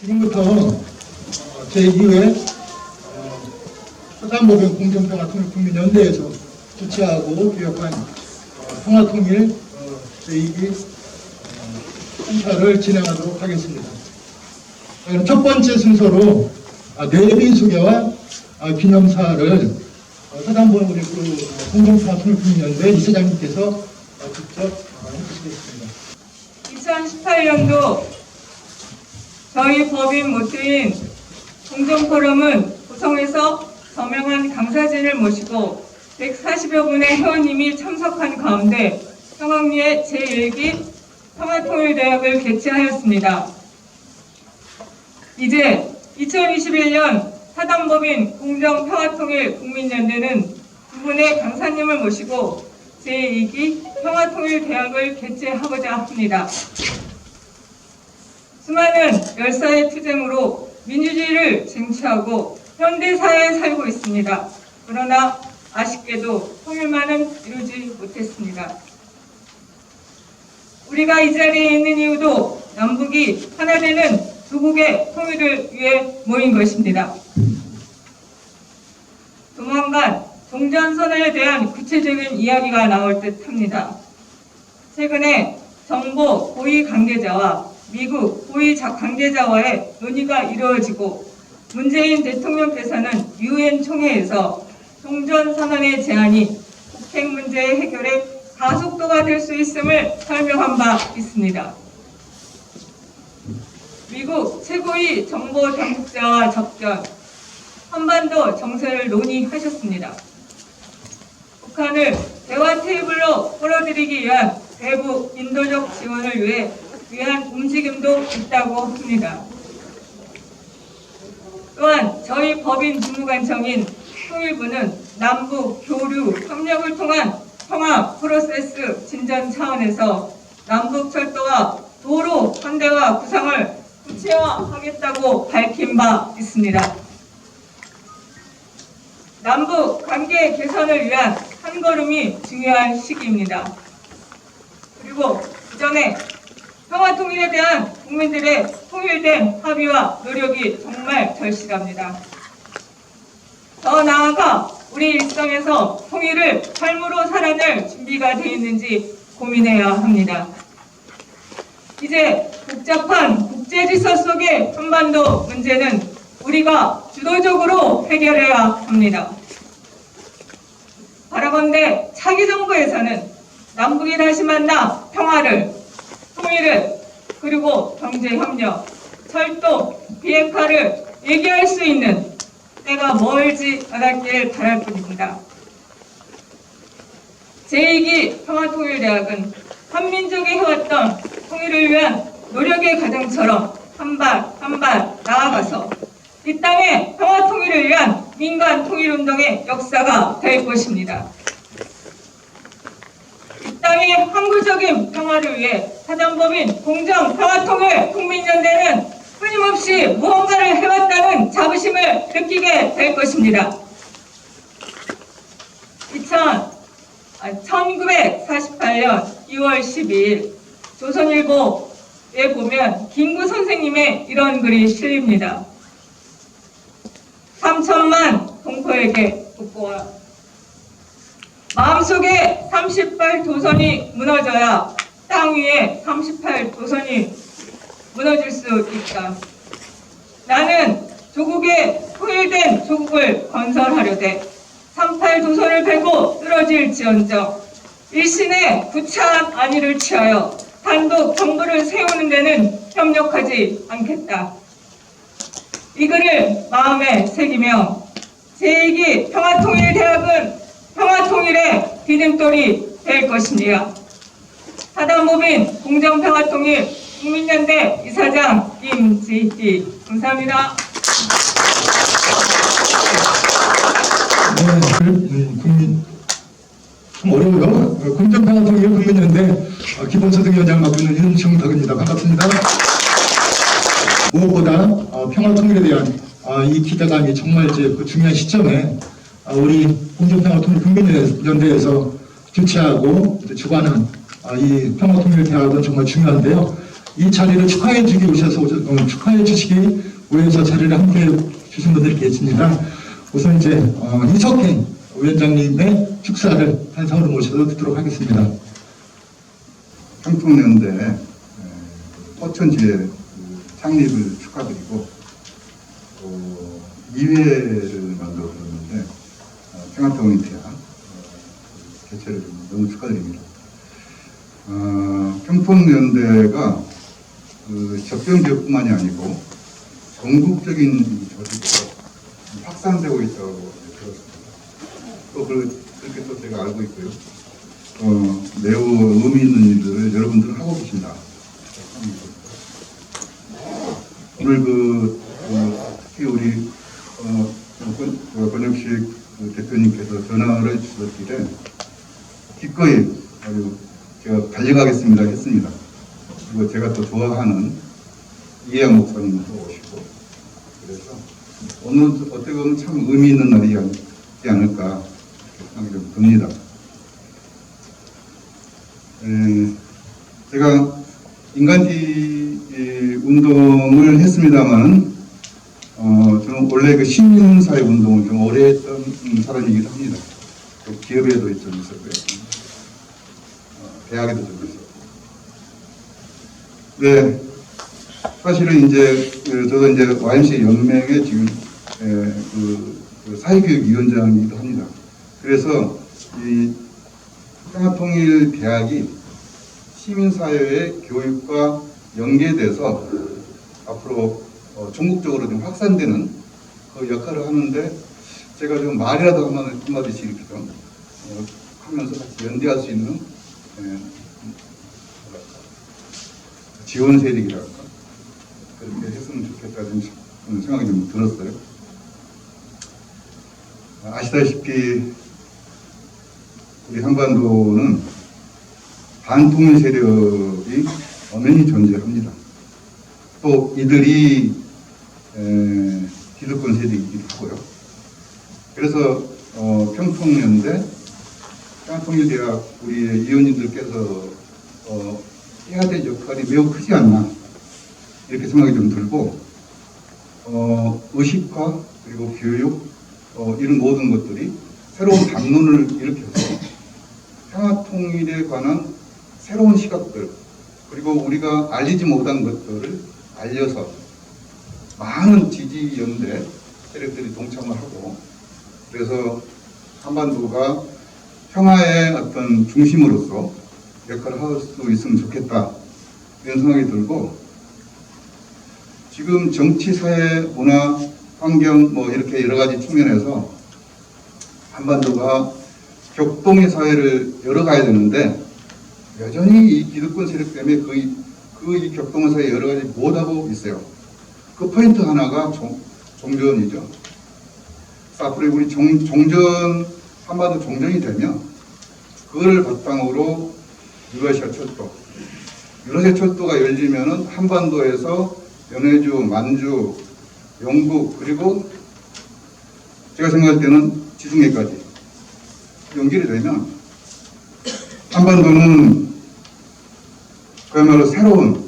지금부터 어, 제2회 사단법인 공정평화 통일국민연대에서 주최하고 기획한 어, 평화통일 어, 제2기 행사를 진행하도록 하겠습니다. 첫 번째 순서로 아, 내비 소개와 아, 기념사를 어, 사단법인 우리 그 어, 공정평화 통일국민연대 이사장님께서 어, 직접 어, 해주시겠습니다. 2018년도 저희 법인 모트인 공정포럼은 구성에서 저명한 강사진을 모시고 140여 분의 회원님이 참석한 가운데 평화리의 제1기 평화통일대학을 개최하였습니다. 이제 2021년 사단법인 공정평화통일 국민연대는 두 분의 강사님을 모시고 제2기 평화통일대학을 개최하고자 합니다. 수많은 열사의 투쟁으로 민주주의를 쟁취하고 현대사회에 살고 있습니다. 그러나 아쉽게도 통일만은 이루지 못했습니다. 우리가 이 자리에 있는 이유도 남북이 하나 되는 두국의 통일을 위해 모인 것입니다. 조만간 종전선언에 대한 구체적인 이야기가 나올 듯 합니다. 최근에 정보 고위 관계자와 미국 고위 자- 관계자와의 논의가 이루어지고 문재인 대통령께서는 유엔 총회에서 종전 선언의 제안이 북핵 문제 해결의 가속도가 될 수 있음을 설명한 바 있습니다. 미국 최고위 정보 당국자와 접견, 한반도 정세를 논의하셨습니다. 북한을 대화 테이블로 끌어들이기 위한 외부 인도적 지원을 위해 위한 움직임도 있다고 합니다. 또한 저희 법인 주무관청인 통일부는 남북 교류 협력을 통한 평화 프로세스 진전 차원에서 남북 철도와 도로 현대화 구상을 구체화하겠다고 밝힌 바 있습니다. 남북 관계 개선을 위한 한 걸음이 중요한 시기입니다. 그리고 이전에 평화 통일에 대한 국민들의 통일된 합의와 노력이 정말 절실합니다. 더 나아가 우리 일상에서 통일을 삶으로 살아낼 준비가 되어 있는지 고민해야 합니다. 이제 복잡한 국제 질서 속의 한반도 문제는 우리가 주도적으로 해결해야 합니다. 바라건대 차기 정부에서는 남북이 다시 만나 평화를, 통일을, 그리고 경제협력, 철도, 비핵화를 얘기할 수 있는 때가 멀지 않았길 바랄 뿐입니다. 제2기 평화통일대학은 한민족이 해왔던 통일을 위한 노력의 과정처럼 한 발 한 발 나아가서 이 땅의 평화 통일을 위한 민간 통일 운동의 역사가 될 것입니다. 이 땅의 항구적인 평화를 위해 사단법인 공정 평화통일 국민연대는 끊임없이 무언가를 해왔다는 자부심을 느끼게 될 것입니다. 2000, 1948년 2월 12일 조선일보에 보면 김구 선생님의 이런 글이 실립니다. 3천만 동포에게 국보와 마음속에 38 도선이 무너져야 땅 위에 38 도선이 무너질 수 있다. 나는 조국의 통일된 조국을 건설하려되 38 도선을 베고 쓰러질 지언정 일신의 구차한 안위를 취하여 단독 정부를 세우는 데는 협력하지 않겠다. 이 글을 마음에 새기며 제2기 평화통일대학은 평화 통일의 디딤돌이 될 것입니다. 사단법인 공정평화 통일 국민연대 이사장 김지희 감사합니다. 네, 그, 음, 국민 참 어려워요. 어, 공정평화 통일 국민연대 어, 기본소득위원장을 맡고 있는 윤정덕입니다. 반갑습니다. 무엇보다 어, 평화 통일에 대한 어, 이 기대감이 정말 그 중요한 시점에 어, 우리 공정평화통일 국민연대에서 주최하고 주관한 어, 이 평화통일대학은 정말 중요한데요. 이 자리를 축하해 주기 오셔서 오셔- 어, 축하해 주시기 위해서 자리를 함께 주신 분들이 계십니다. 우선 이제 어, 이석행 위원장님의 축사를 한상으로 모셔서 듣도록 하겠습니다. 평통연대 포천지회 그 창립을 축하드리고 또 2회를 만들었는데 어, 평화통일대학 어, 개최를 너무 축하드립니다. 어, 평통연대가 그 접경 지역뿐만이 아니고 전국적인 이 조직으로 확산되고 있다고 들었습니다. 또 그- 그렇게 또 제가 알고 있고요. 어, 매우 의미 있는 일들을 여러분들은 하고 계신다. 오늘 그, 어, 특히 우리, 어, 권- 그 권혁식 그 대표님께서 전화를 주셨길래 기꺼이 아주 제가 달려가겠습니다 했습니다. 그리고 제가 또 좋아하는 이해영 목사님도 오시고 그래서 오늘 어떻게 보면 참 의미 있는 날이 아니지 않을까 생각이 좀 듭니다. 에, 제가 인간지 에, 운동을 했습니다만, 어, 원래 그 시민사회 운동을 좀 오래 했던 음, 사람이기도 합니다. 또 기업에도 좀 있었고요. 어, 대학에도 좀 있었고. 네, 사실은 이제, 그, 저도 이제 YMCA 연맹의 지금, 에, 그, 그 사회교육위원장이기도 합니다. 그래서 이 평화통일 대학이 시민사회의 교육과 연계돼서 앞으로 어, 전국적으로 좀 확산되는 그 역할을 하는데 제가 좀 말이라도 한마디, 한마디씩 이렇게 좀 어, 하면서 같이 연대할 수 있는 예, 지원 세력이랄까 그렇게 했으면 좋겠다는 생각이 좀 들었어요. 아시다시피 우리 한반도는 반통일 세력이 엄연히 존재합니다. 또 이들이 에, 기득권 세력이기도 하고요. 그래서 어, 평통연대, 평통일대학 우리 위원님들께서 어, 해야 될 역할이 매우 크지 않나 이렇게 생각이 좀 들고 어, 의식화 그리고 교육 어, 이런 모든 것들이 새로운 담론을 일으켜서 평화통일에 관한 새로운 시각들 그리고 우리가 알리지 못한 것들을 알려서 많은 지지 연대 세력들이 동참을 하고 그래서 한반도가 평화의 어떤 중심으로서 역할을 할 수 있으면 좋겠다 이런 생각이 들고 지금 정치, 사회, 문화, 환경 뭐 이렇게 여러 가지 측면에서 한반도가 격동의 사회를 열어가야 되는데 여전히 이 기득권 세력 때문에 그이 격동의 사회 여러 가지 못하고 있어요. 그 포인트 하나가 종, 종전이죠. 종, 종전 한반도 종전이 되면 그걸 바탕으로 유라시아 철도, 유라시아 철도가 열리면은 한반도에서 연해주, 만주, 영국 그리고 제가 생각할 때는 지중해까지 연결이 되면 한반도는 그야말로 새로운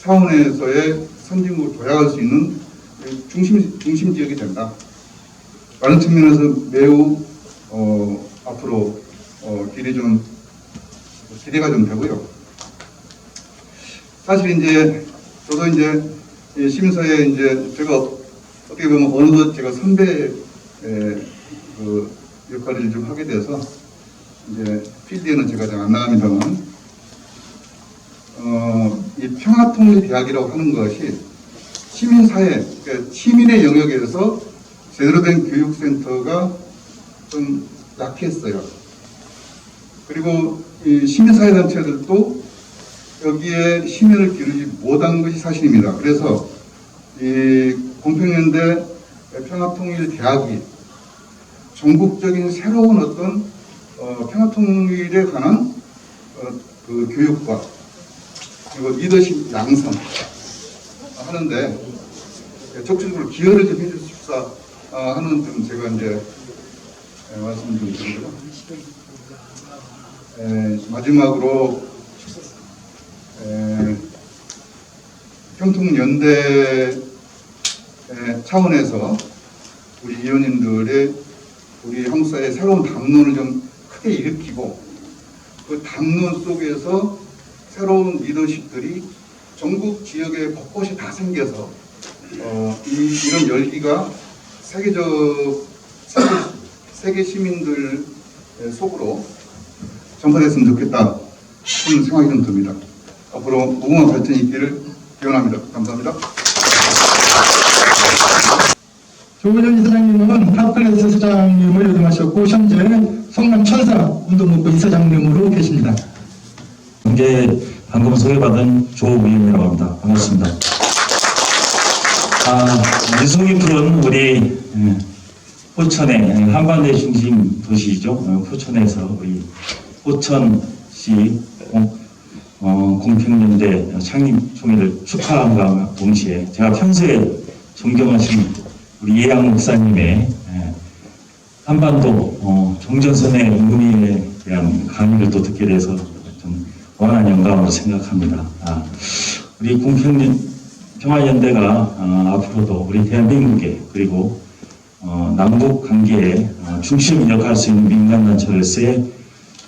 차원에서의 선진국을 도약할 수 있는 중심, 중심 지역이 된다. 라는 측면에서 매우 어, 앞으로 어, 길이 좀 기대가 좀 되고요. 사실 이제 저도 이제 이 시민사회 이제 제가 어떻게 보면 어느덧 제가 선배의 그 역할을 좀 하게 돼서 이제 필드에는 제가 잘 안 나갑니다만 어, 이 평화통일대학이라고 하는 것이 시민사회, 그러니까 시민의 영역에서 제대로 된 교육센터가 좀 약했어요. 그리고 이 시민사회 단체들도 여기에 심혈을 기르지 못한 것이 사실입니다. 그래서 이 공평연대 평화통일대학이 전국적인 새로운 어떤 어, 평화통일에 관한 어, 그 교육과 그리고 리더십 양성 하는데 적극적으로 기여를 좀 해주십사 아, 하는 좀 제가 이제 에, 말씀 좀 드리고 에, 마지막으로 에, 평통연대 차원에서 우리 위원님들의 우리 한국 사회의 새로운 담론을 좀 크게 일으키고 그 담론 속에서 새로운 리더십들이 전국 지역에 곳곳이 다 생겨서 어, 이, 이런 열기가 세계적 세계, 세계 시민들 속으로 전파됐으면 좋겠다 그런 생각이 좀 듭니다. 앞으로 무궁한 발전이 있기를 기원합니다. 감사합니다. 조근현 이사장님은 파플레스 사장님을 역임하셨고 현재 성남 천사 운동본부 이사장님으로 계십니다. 이제 방금 소개받은 조우임이라고 합니다. 반갑습니다. 아, 미소 깊은 우리 예, 포천의 한반도의 중심 도시이죠. 어, 포천에서 우리 포천시 공, 어, 공평연대 창립 총회를 축하함과 동시에 제가 평소에 존경하신 우리 예양 목사님의 예, 한반도 어, 종전선의 임금에 대한 강의를 또 듣게 돼서 좀 원한 영광으로 생각합니다. 아, 우리 공평연 평화연대가 아, 앞으로도 우리 대한민국에 그리고 어, 남북 관계에 어, 중심 역할 수 있는 민간 단체로서의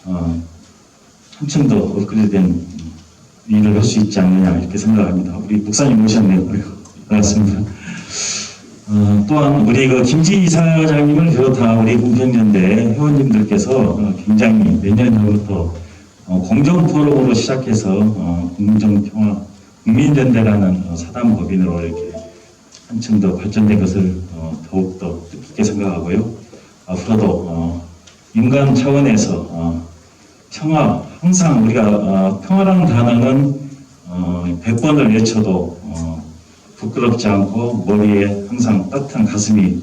어, 한층 더 업그레이드된 일을 할 수 있지 않느냐 이렇게 생각합니다. 우리 목사님. 아이고, 반갑습니다. 어, 또한 우리 그 김지 이사장님을 비롯한 우리 공평연대 회원님들께서 어, 굉장히 전부터 어, 공정 포럼으로 시작해서 어, 공정평화 국민연대라는 어, 사단 법인으로 이렇게 한층 더 발전된 것을 어, 더욱 더 뜻깊게 생각하고요. 앞으로도 어, 인간 차원에서 어, 평화 항상 우리가 어, 평화라는 단어는 어, 100번을 외쳐도 어, 부끄럽지 않고 머리에 항상 따뜻한 가슴이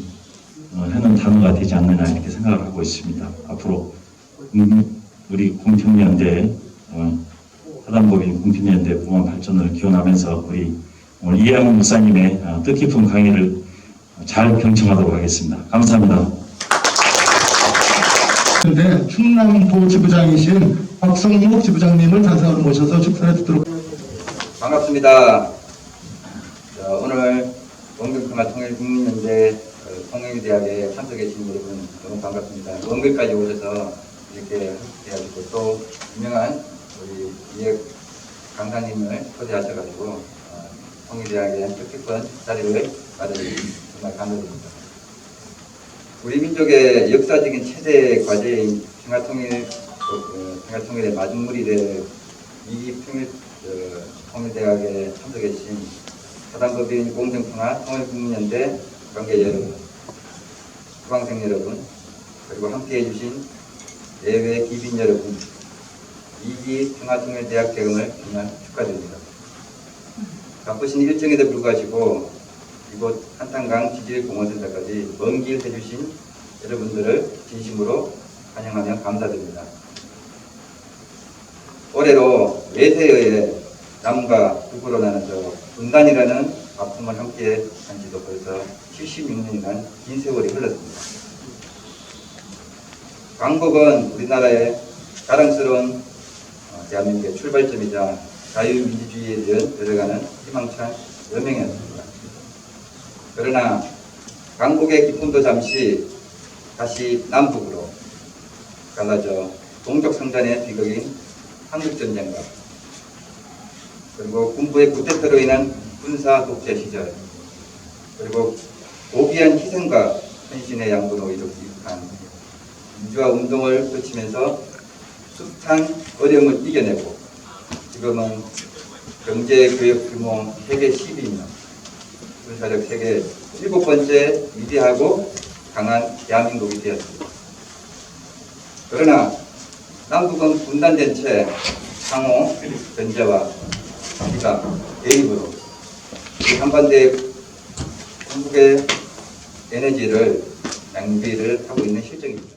어, 하는 단어가 되지 않느냐 이렇게 생각을 하고 있습니다. 앞으로 음, 우리 공평연대 어, 사단법인 공평연대 무한 발전을 기원하면서 우리 오늘 이양훈 목사님의 어, 뜻깊은 강의를 잘 경청하도록 하겠습니다. 감사합니다. 그런데 충남도 지부장이신 박성목 지부장님을 단상으로 모셔서 축사를 듣도록 반갑습니다. 자, 오늘 원경평화 통일국민연대 어, 통일대학에 참석해 주신 여러분 너무 반갑습니다. 먼 길까지 오셔서 이렇게 해가지고 또 유명한 우리 이해 강사님을 초대하셔가지고 어, 통일대학의 뜻깊은 자리를 마련해 정말 감사드립니다. 우리 민족의 역사적인 최대 과제인 평화통일, 어, 평화통일의 마중물이 될 이기 평일, 어, 통일대학에 참석해 주신 사단법인 공정평화 통일국민연대 관계 여러분, 수강생 여러분, 그리고 함께해 주신 예외 기빈 여러분, 이기 평화통일대학 개강을 정말 축하드립니다. 바쁘신 일정에도 불구하시고 이곳 한탄강 지질공원센터까지 먼 길 해주신 여러분들을 진심으로 환영하며 감사드립니다. 올해로 외세의 남과 북으로 나눠져 분단이라는 작품을 함께 한 지도 벌써 76년이란 긴 세월이 흘렀습니다. 광복은 우리나라의 자랑스러운 어, 대한민국의 출발점이자 자유민주주의에 들어가는 희망찬 여명이었습니다. 그러나 강국의 기쁨도 잠시 다시 남북으로 갈라져 동족 성단의 비극인 한국전쟁과 그리고 군부의 구태타로 인한 군사 독재 시절 그리고 고귀한 희생과 헌신의 양보로 이룩한 민주화 운동을 거치면서 숱한 어려움을 이겨내고 지금은 경제 교육 규모 세계 10위며 군사력 세계 일곱 번째 위대하고 강한 대한민국이 되었습니다. 그러나 남북은 분단된 채 상호 견제와 비가 대입으로 이 한반도의 한국의 에너지를 낭비를 하고 있는 실정입니다.